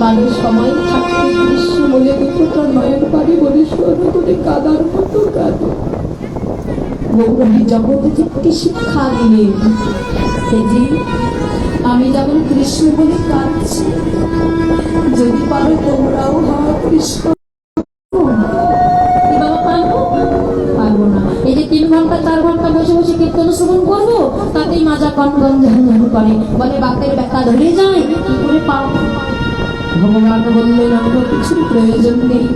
পারো সময় থাকতে গ্রীষ্ম বলে দুটো নয়ন পারি বলে স্বর্ণ করে কাদার মতো কাঁদো। গৌরবী জগতে শিক্ষা দিয়ে হেজি আমি যেমন কৃষ্ণ বলে কাঁদছি, যদি পারো তোমরাও হওয়া কৃষ্ণ এই যে তিন ঘণ্টা, চার ঘণ্টা বসে বসে কীর্তন শ্রবণ করব, তাতেই মাজা কন গঞ্জন করে। বলে বাপের ব্যথা ধরে যায় ভগবান বললেন অন্য কিছুর প্রয়োজন নেই।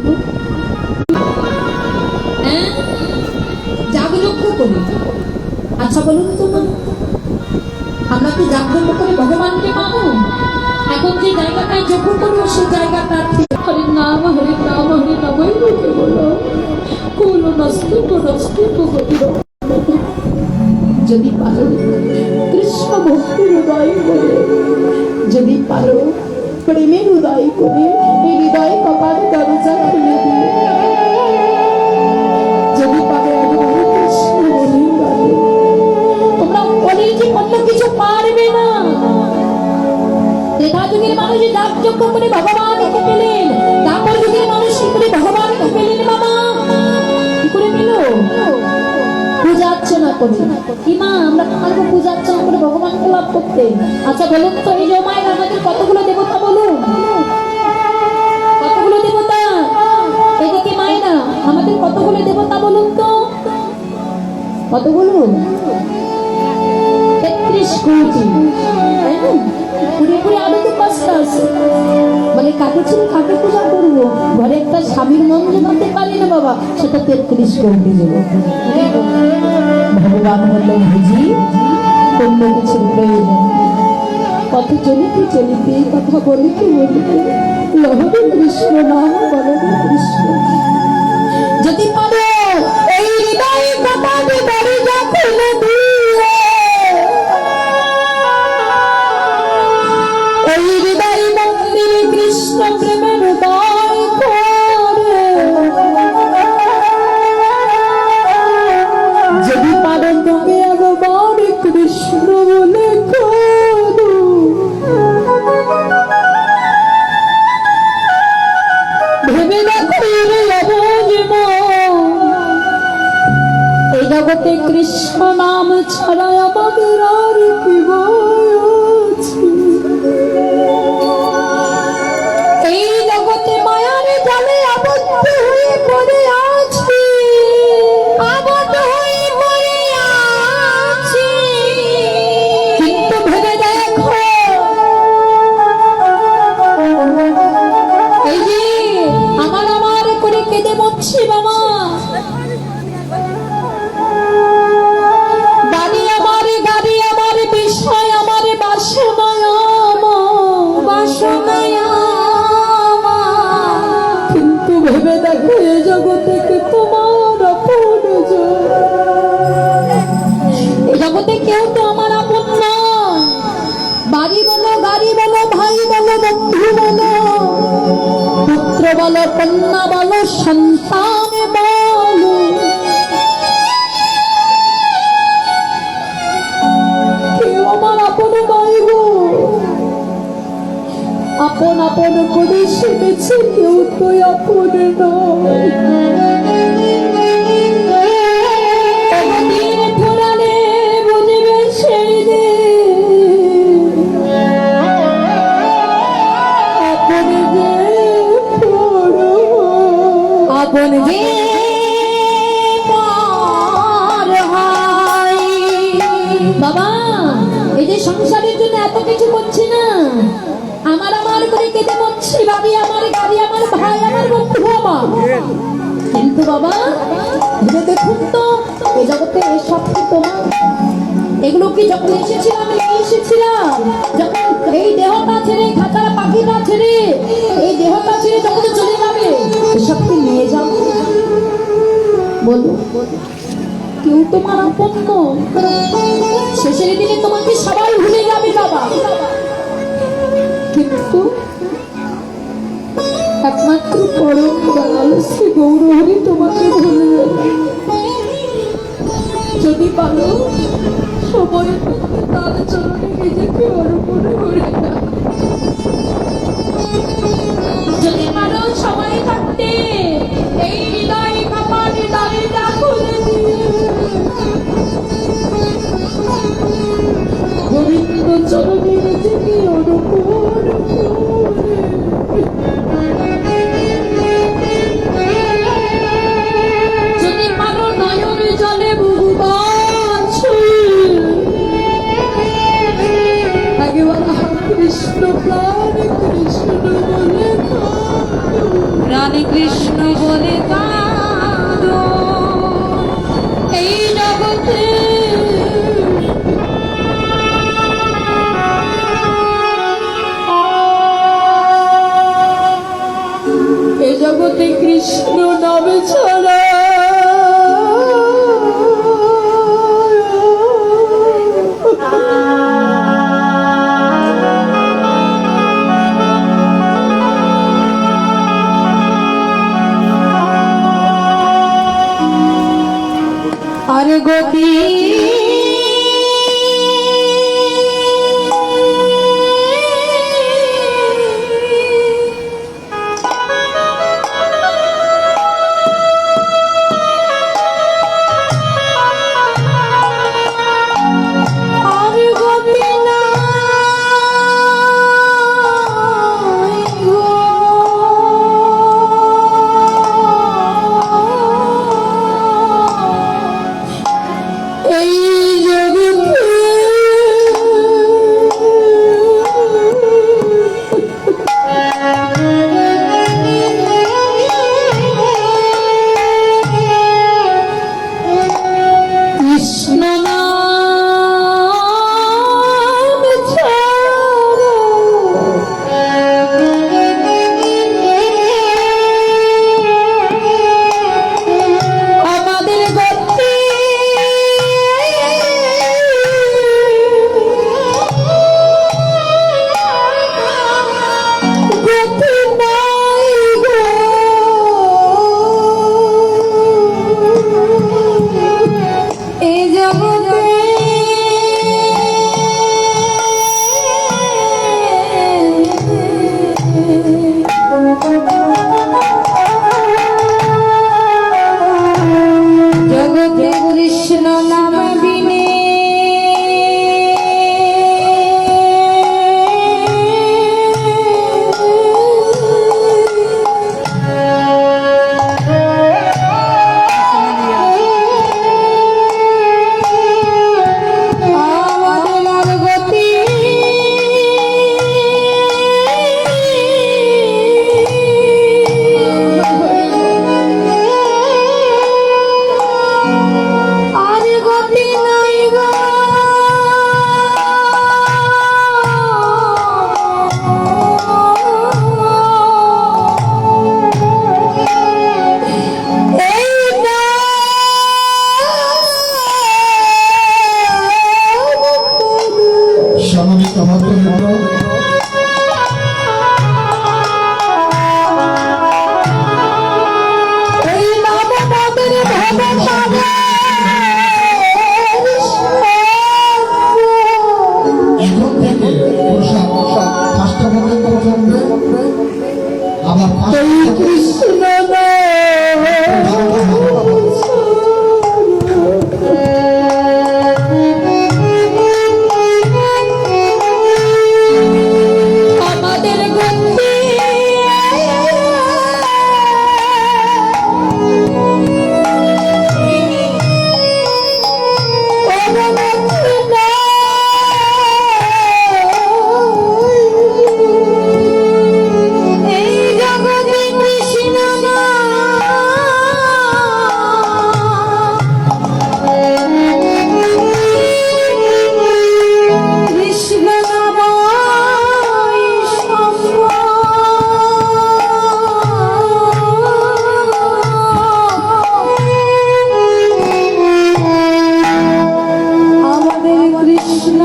হ্যাঁ? জাগলক্ষ্য করি। আচ্ছা বলুন তো আমরা কি জাগ্রত করে? ভগবানকে পাবো? এখন যে জায়গাটায় যোগ্য করব সেই জায়গাটা হরে নাম হরে নাম, হরে নামই লোকে বলো। কুল নস্তি নস্তি গতির যদি পারো, কৃষ্ণ ভক্তির হৃদয় যদি পারো প্রেমের হৃদয় করে এই হৃদয় কপাল দরজা খুলে দিয়ে বলুন তো এই যে মায়ের আমাদের কতগুলো দেবতা বলুন? কতগুলো দেবতা? এদিকে মায়েরা, আমাদের কতগুলো দেবতা বলুন তো? কতগুলো? তেত্রিশ কোটি তাই না? আরও তো কষ্ট আছে বলে কাকে ছিল কাকে পূজা করব? ঘরে একটা স্বামীর মন জমাতে পারি না বাবা, সেটা তেত্রিশ কোটি ভগবান বললেন বুঝি প্রয়োজন পথ চলিতে চলিতে কথা বলিতে বলিতে লহবে কৃষ্ণ নাম বলবে কৃষ্ণ। যদি পারো কন্যা বলো, সন্তান বলো। কেউ আমার আপন নয় গো। আপন আপন করে সে বেছে কেউ তো আপন নয়। কিন্তু বাবা ভেবে দেখুন তো এই জগতে সব কি তোমার? এগুলো কি যখন এসেছিলাম, এই এসেছিলাম? যখন এই দেহটা ছেড়ে খাঁচার পাখিটা ছেড়ে এই দেহটা ছেড়ে যখন চলে যাবে এসব কি নিয়ে যাব? বলো। কেউ তোমার আপন নয়। শেষের দিনে তোমাকে সবাই ভুলে যাবে, বাবা। কিন্তু একমাত্র পরম দয়াল শ্রী তোমাকে ভুলে যদি পারো, সময় তার চরণে নিজেকে অর্পণ করে যদি পারো, সময় থাকতে এই হৃদয় কাপড় দাঁড়িয়ে Coba tuh.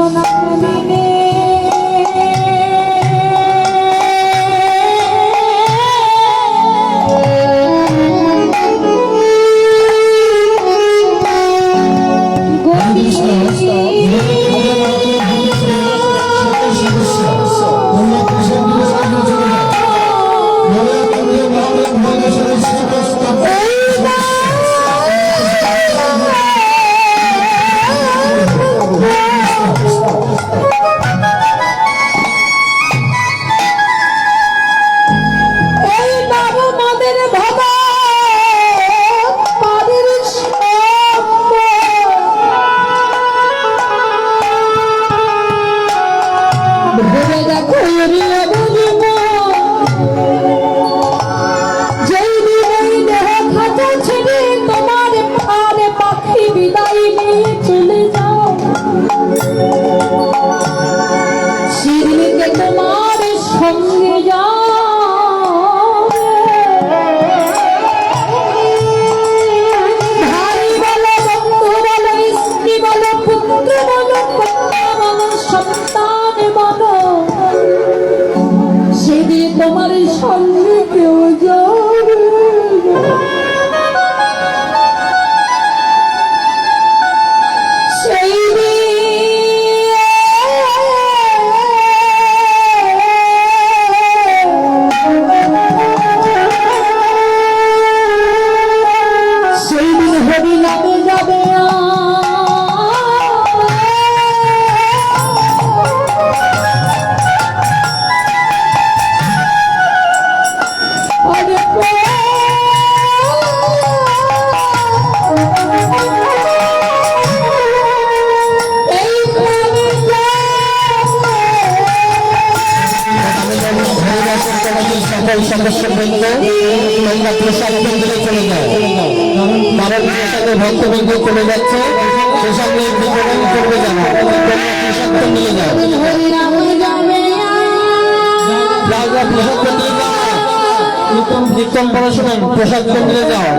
の সকল সদস্যবৃন্দ তোমরা প্রসাদ কেন্দ্রে চলে যাও কারণ প্রসাদে ভক্তবৃন্দ চলে যাচ্ছে প্রসাদের বিতরণ করবে জানো তোমরা প্রসাদ কেন্দ্রে যাও। প্রসাদ কেন্দ্রে যাও। কীর্তন পড়াশোনায় প্রসাদ কেন্দ্রে যাও।